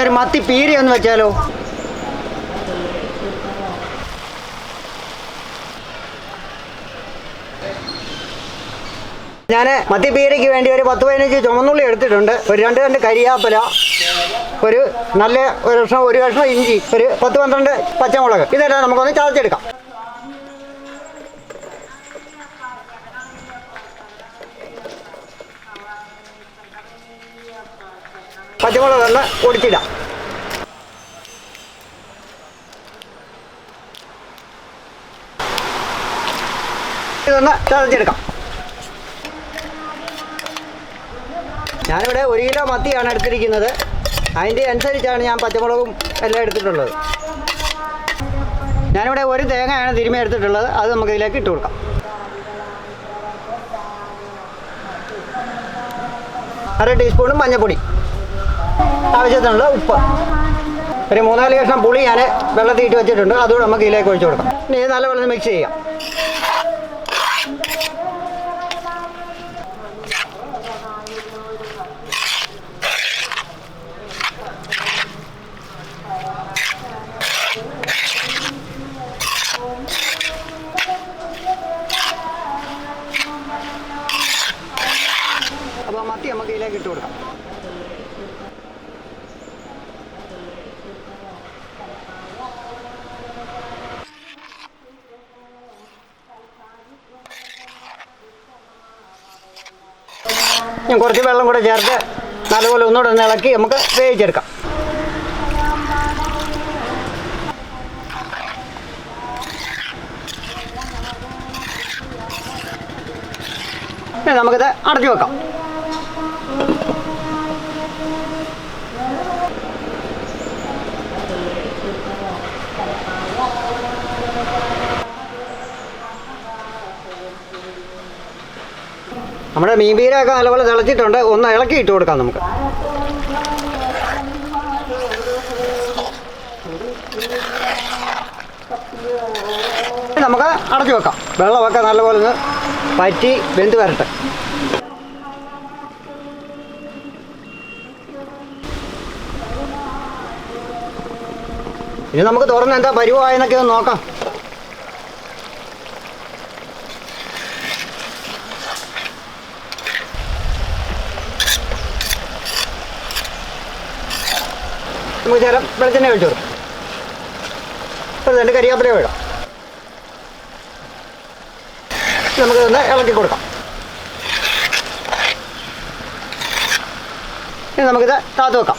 ഒരു മത്തി പീരി ഒന്ന് വെച്ചാലോ? ഞാൻ മത്തി പീരയ്ക്ക് വേണ്ടി ഒരു പത്ത് പതിനഞ്ച് ചുമന്നുള്ളി എടുത്തിട്ടുണ്ട്. ഒരു രണ്ട് രണ്ട് കരിയാപ്പല ഒരു നല്ല ഒരു കഷ്ണം ഒരു കഷ്ണം ഇഞ്ചി ഒരു പത്ത് പന്ത്രണ്ട് പച്ചമുളക്. ഇതെല്ലാം നമുക്കൊന്ന് ചതച്ചെടുക്കാം. പച്ചമുളക് ഒന്ന് ഒടിച്ചിടാം ഇതൊന്ന് ചതച്ചെടുക്കാം. ഞാനിവിടെ ഒരു കിലോ മത്തിയാണ് എടുത്തിരിക്കുന്നത്. അതിന്റെ അനുസരിച്ചാണ് ഞാൻ പച്ചമുളകും എല്ലാം എടുത്തിട്ടുള്ളത്. ഞാനിവിടെ ഒരു തേങ്ങയാണ് തിരുമ്മി എടുത്തിട്ടുള്ളത്. അത് നമുക്ക് ഇതിലേക്ക് ഇട്ട് കൊടുക്കാം. അര ടീസ്പൂണും മഞ്ഞൾപ്പൊടി ആവശ്യത്തിനുള്ള ഉപ്പ്. ഒരു മൂന്നാൽ കഷ്ണം പുളി ഞാൻ വെള്ളത്തിൽ ഇട്ട് വെച്ചിട്ടുണ്ട്. അതുകൂടെ നമുക്ക് ഇതിലേക്ക് ഒഴിച്ചു കൊടുക്കാം. ഇനി നല്ല നല്ലപോലെ മിക്സ് ചെയ്യാം. അപ്പോൾ മത്തി നമുക്ക് ഇതിലേക്ക് ഇട്ട് കൊടുക്കാം. ഞാൻ കുറച്ച് വെള്ളം കൂടെ ചേർത്ത് നല്ലപോലെ ഒന്നുകൂടെ ഒന്ന് ഇളക്കി നമുക്ക് വേവിച്ചെടുക്കാം. നമുക്കിത് അടച്ചു വെക്കാം. നമ്മുടെ മീൻ പീരയൊക്കെ നല്ലപോലെ തിളച്ചിട്ടുണ്ട്. ഒന്ന് ഇളക്കി ഇട്ട് കൊടുക്കാം നമുക്ക്. നമുക്ക് അടച്ചു വെക്കാം. വെള്ളമൊക്കെ നല്ലപോലെ ഒന്ന് പറ്റി വെന്ത് വരട്ടെ. ഇനി നമുക്ക് തുറന്ന് എന്താ പരിവായെന്നൊക്കെ ഒന്ന് നോക്കാം. നമുക്ക് ചേരം വെളിച്ചെണ്ണ ഒഴിച്ചു കൊടുക്കാം. അപ്പോൾ രണ്ട് കരിയാപ്പില വേണം നമുക്കിതൊന്ന് ഇളക്കി കൊടുക്കാം. ഇനി നമുക്കിത് താത്ത് വെക്കാം.